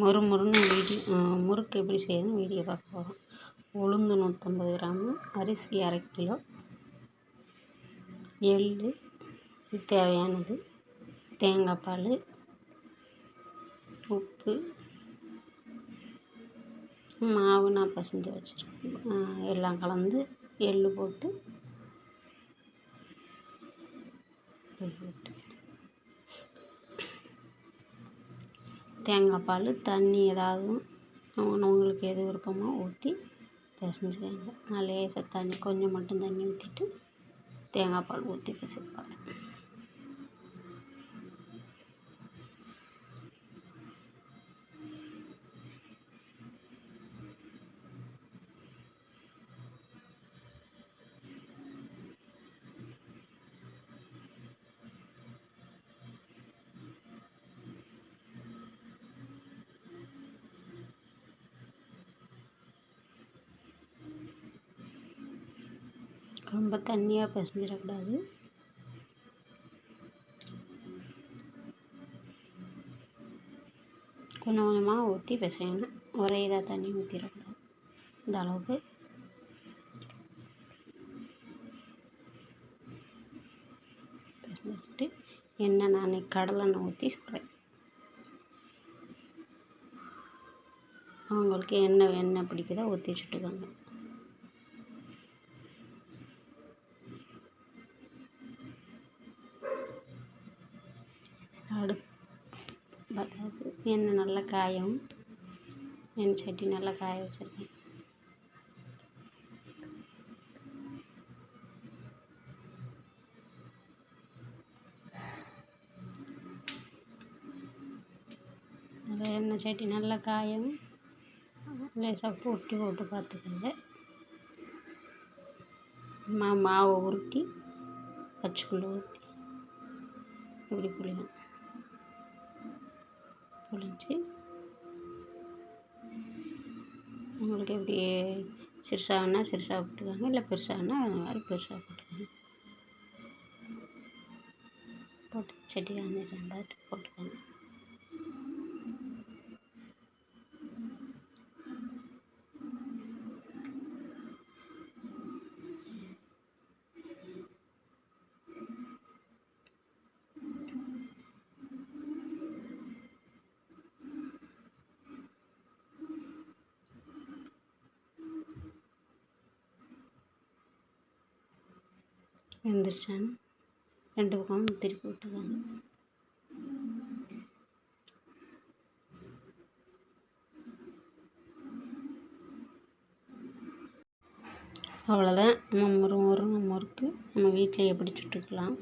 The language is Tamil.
மொறு மொறுன்னு வீடியோ முறுக்கு எப்படி செய்யணும்னு வீடியோ பார்க்க போகிறோம் உளுந்து நூற்றம்பது கிராமு அரிசி அரை கிலோ. எள் தேவையானது. தேங்காய் பால் உப்பு மாவு நான் பசஞ்சு வச்சுருக்கேன். எல்லாம் கலந்து எள் போட்டு போட்டு தேங்காய் பால் தண்ணி ஏதாவது உங்களுக்கு எது விருப்பமோ ஊற்றி பிசஞ்சிக்குவாங்க நான் லேசாக தண்ணி கொஞ்சம் மட்டும் தண்ணி ஊற்றிட்டு தேங்காய் பால் ஊற்றி பிசைப்பேன். ரொம்ப தண்ணியாக பிசைஞ்சிடக்கூடாது கொஞ்சம் கொஞ்சமாக ஊற்றி பிசையணும் ஒரே இதாக தண்ணி ஊற்றிடக்கூடாது இந்த அளவுக்கு. பிசைஞ்சு எண்ணெய் நான் கடலெண்ணெய் ஊற்றி சுடுறேன். அவங்களுக்கு எண்ணெய் எண்ணெய் பிடிக்குதோ ஊற்றி சுட்டுக்கோங்க. அடுப்பு எண்ணெய் நல்லா காயும்? எண்ணெய் சட்டி நல்லா காய வச்சுருக்கேன். நல்லா எண்ணெய் சட்டி நல்லா காயும்? லேசாக போட்டு போட்டு பார்த்துக்கோங்க. மா மாவை உருட்டி பச்சைக்குள்ளே ஊற்றி இப்படி புளியும் புளிஞ்சு உங்களுக்கு எப்படி சிறுசாகனா சிறுசாக போட்டுக்கோங்க இல்லை பெருசாகனா அது மாதிரி பெருசாக போட்டுக்கோங்க. போட்டு செடி வந்து ரெண்டாவது போட்டுக்கோங்க. எழுந்திரிச்சான்னு ரெண்டு பக்கமும் திருப்பி விட்டுருவாங்க அவ்வளோதான் நம்ம முறு முறுன்னு முறுக்கு நம்ம வீட்டில் எப்படி சுட்டுக்கலாம்